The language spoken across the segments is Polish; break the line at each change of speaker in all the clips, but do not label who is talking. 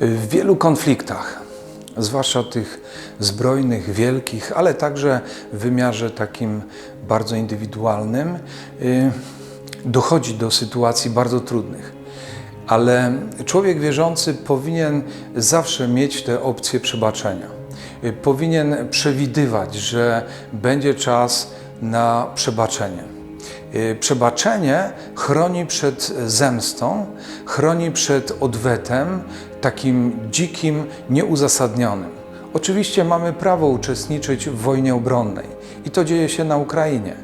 W wielu konfliktach, zwłaszcza tych zbrojnych, wielkich, ale także w wymiarze takim bardzo indywidualnym, y, dochodzi do sytuacji bardzo trudnych. Ale człowiek wierzący powinien zawsze mieć tę opcję przebaczenia. Y, Powinien przewidywać, że będzie czas na przebaczenie. Y, Przebaczenie chroni przed zemstą, chroni przed odwetem, takim dzikim, nieuzasadnionym. Oczywiście mamy prawo uczestniczyć w wojnie obronnej i to dzieje się na Ukrainie,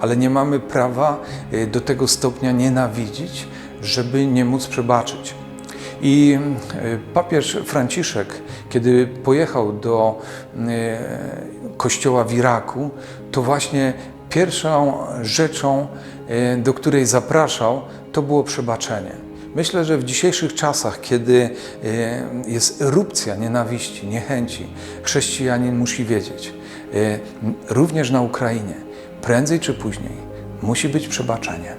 ale nie mamy prawa y, do tego stopnia nienawidzić, żeby nie móc przebaczyć. I y, papież Franciszek, kiedy pojechał do y, kościoła w Iraku, to właśnie pierwszą rzeczą, do której zapraszał, to było przebaczenie. Myślę, że w dzisiejszych czasach, kiedy y, jest erupcja nienawiści, niechęci, chrześcijanin musi wiedzieć, y, również na Ukrainie, prędzej czy później musi być przebaczenie.